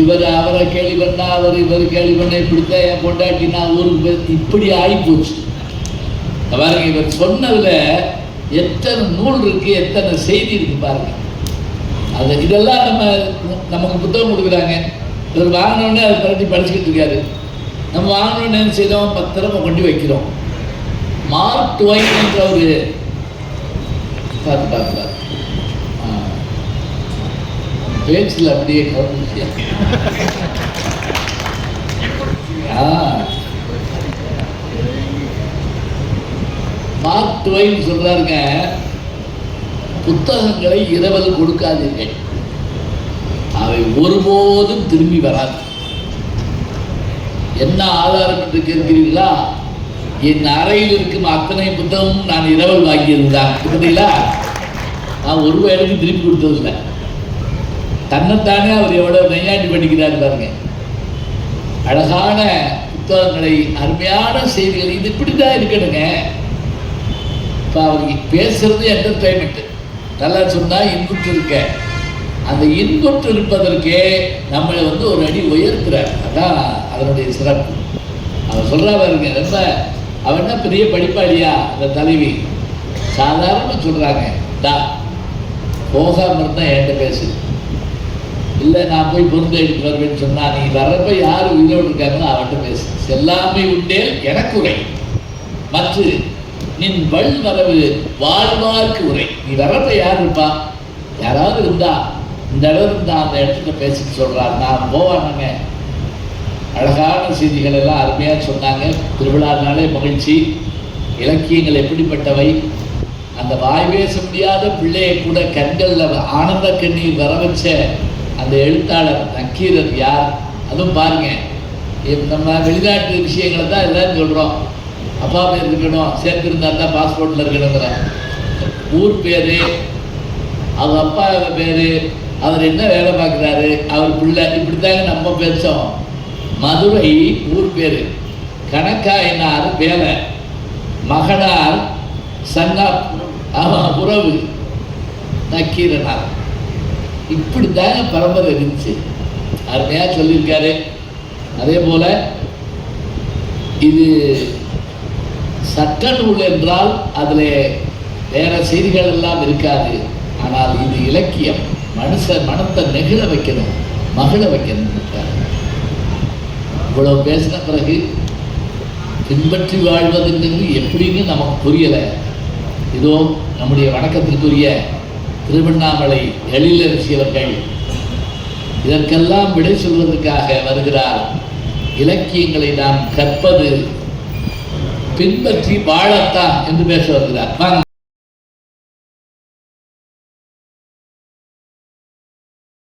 இவர் அவரை கேள்வி பண்ணா அவர் இவர் கேள்வி பண்ண இப்படித்தான் என் பொண்டாட்டி நான் ஊருக்கு இப்படி ஆகி போச்சு பாருங்க இவர் சொன்னதுல எத்தனை நூல் இருக்கு எத்தனை செய்தி இருக்கு பாருங்க. அது இதெல்லாம் நம்ம நமக்கு புத்தகம் கொடுக்குறாங்க. இவர் வாங்கினோடனே அதை பரட்டி படிச்சுக்கிட்டு இருக்காரு. நம்ம வாங்கினோடனே என்ன செய்தோம்? பத்திரமா கொண்டு வைக்கிறோம். மார்க் டுவைன் என்ற ஒரு பார்த்து பார்த்து பார்த்து. பேச்சில் அப்படியே கவனிச்சியா மார்க் டுவைன் சொல்றாருங்க புத்தகங்களை இரவல் கொடுக்காதீர்கள் அவை ஒருபோதும் திரும்பி வராது. என்ன ஆதாரம் என்று கேட்கிறீர்களா? என் அறையில் இருக்கும் அத்தனை புத்தகமும் நான் இரவல் வாங்கியிருந்தான். பார்த்தீங்களா நான் ஒரு வேலைக்கு திருப்பி கொடுத்ததில்லை. தன்னைத்தானே அவர் எவ்வளோ நையாண்டி பண்ணிக்கிறார் பாருங்க. அழகான புத்தகங்களை அருமையான செய்திகள் இது இப்படி தான் இருக்கணுங்க. இப்போ அவருக்கு பேசுறது என்டர்டைன்மெண்ட் நல்லா சொன்னால் இன்புற்று இருக்க. அந்த இன்புற்று இருப்பதற்கே நம்மளை வந்து ஒரு அடி உயர்த்துறார். அதான் அதனுடைய சிறப்பு. அவர் சொல்கிறா பாருங்க ரொம்ப அவன் என்ன பெரிய படிப்பாளியா அந்த தலைவி. சாதாரணமாக சொல்கிறாங்க டா போகாமல் இருந்தால் என்கிட்ட பேசு. இல்லை நான் போய் பொருந்து எடுத்து வருவேன்னு சொன்னா நீ வர்றப்ப யார் உயிரோடு இருக்காங்களோ அவன்கிட்ட பேசு. செல்லாமை உண்டேல் எனக்கு உரை. மற்ற நின் வள் வரவு வாழ்வார்க்கு உரை. நீ வர்றப்ப யார் இருப்பா? யாராவது இருந்தா இந்த அளவு இருந்தா அந்த இடத்துல பேசிட்டு சொல்றார். நான் போவானுங்க. அழகான செய்திகள் எல்லாம் அருமையாக சொன்னாங்க. திருவிழானாலே மகிழ்ச்சி. இலக்கியங்கள் எப்படிப்பட்டவை? அந்த வாய் பேச முடியாத பிள்ளையை கூட கண்களில் ஆனந்த கண்ணீர் வர வச்ச அந்த எழுத்தாளர் நக்கீரர் யார்? அதுவும் பாருங்கள் நம்ம வெளிநாட்டு விஷயங்களை தான் எல்லாரும் சொல்கிறோம் அப்பா பேர் இருக்கணும் சேர்த்திருந்தா தான் பாஸ்போர்ட்டில் இருக்கணுங்கிறோம் ஊர் பேர் அவர் அப்பா பேர் அவர் என்ன வேலை பார்க்குறாரு? அவர் பிள்ளை இப்படி தாங்க நம்ம பேசோம் மதுரை ஊர் பேர். கணக்காயினார் வேலை. மகனார் சங்கா ஆமாம் உறவு. நக்கீரனார். இப்படி தாங்க பரம்பரை இருந்துச்சு. அருமையாக சொல்லியிருக்காரு. அதே போல இது சட்ட நூல் என்றால் அதில் வேற செய்திகள் எல்லாம் இருக்காது. ஆனால் இது இலக்கியம். மனுஷ மனத்தை நெகிழ வைக்கணும் மகிழ வைக்கணும் இவ்வளவு பேசின பிறகு பின்பற்றி வாழ்வதுங்கிறது எப்படின்னு நமக்கு புரியலை. இதோ நம்முடைய வணக்கத்திற்குரிய திருவண்ணாமலை எழிலரசி அவர்கள் இதற்கெல்லாம் விடை சொல்வதற்காக வருகிறார். இலக்கியங்களை நாம் கற்பது பின்பற்றி வாழத்தான் என்று பேச வருகிறார்.